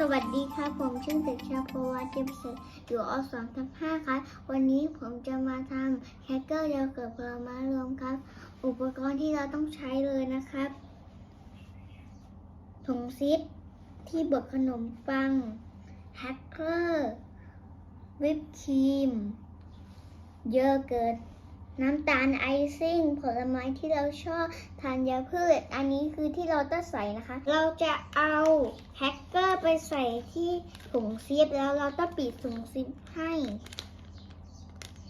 สวัสดีครับ ผมชื่อเด็กชายพวัตเจมส์อยู่อสองทับห้าครับ วันนี้ผมจะมาทำแฮกเกอร์โยเกิร์ตผลไม้รวมครับ อุปกรณ์ที่เราต้องใช้เลยนะครับ ถุงซิป ที่บดขนมปัง แฮกเกอร์ วิปครีมโยเกิร์ต น้ำตาลไอซิ่ง ผลไม้ที่เราชอบธัญพืช อันนี้คือที่เราต้องใส่นะคะ เราจะเอาแฮกเกอร์ไปใส่ที่ถุงซิปแล้วเราต้องปิดถุงซิปให้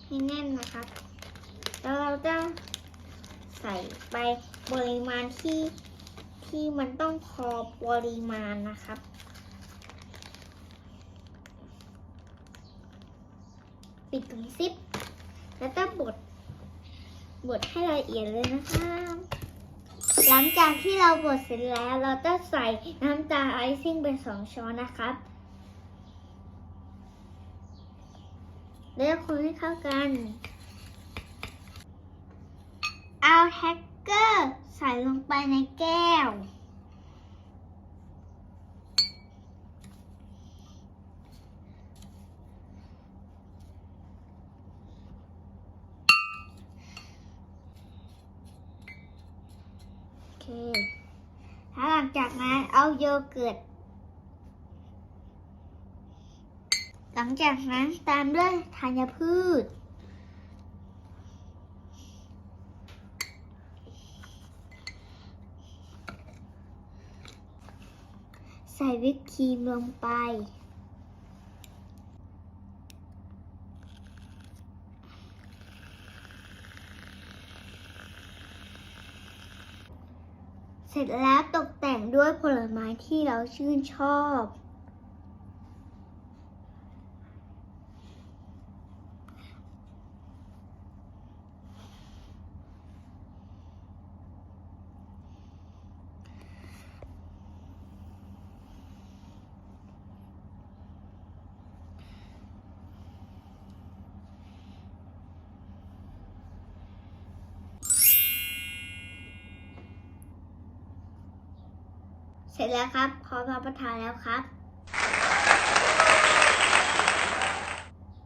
ให้แน่นนะครับแล้วเราจะใส่ไปปริมาณที่ที่มันต้องพอปริมาณนะครับปิดถุงซิปแล้วก็บด บดให้ละเอียดเลยนะคะ หลังจากที่เราบดเสร็จแล้ว เราจะใส่น้ำตาลไอซิ่งเป็นสองช้อนนะครับแล้วคนให้เข้ากัน เอาแฮกเกอร์ใส่ลงไปในแก้ว เคแล้วหลังจากนั้นเอาโยเกิร์ต หลังจากนั้นตามด้วยธัญพืช ใส่วิปครีมลงไป เสร็จแล้วตกแต่งด้วยผลไม้ที่เราชื่นชอบ เสร็จแล้วครับพร้อมรับประทานแล้วครับ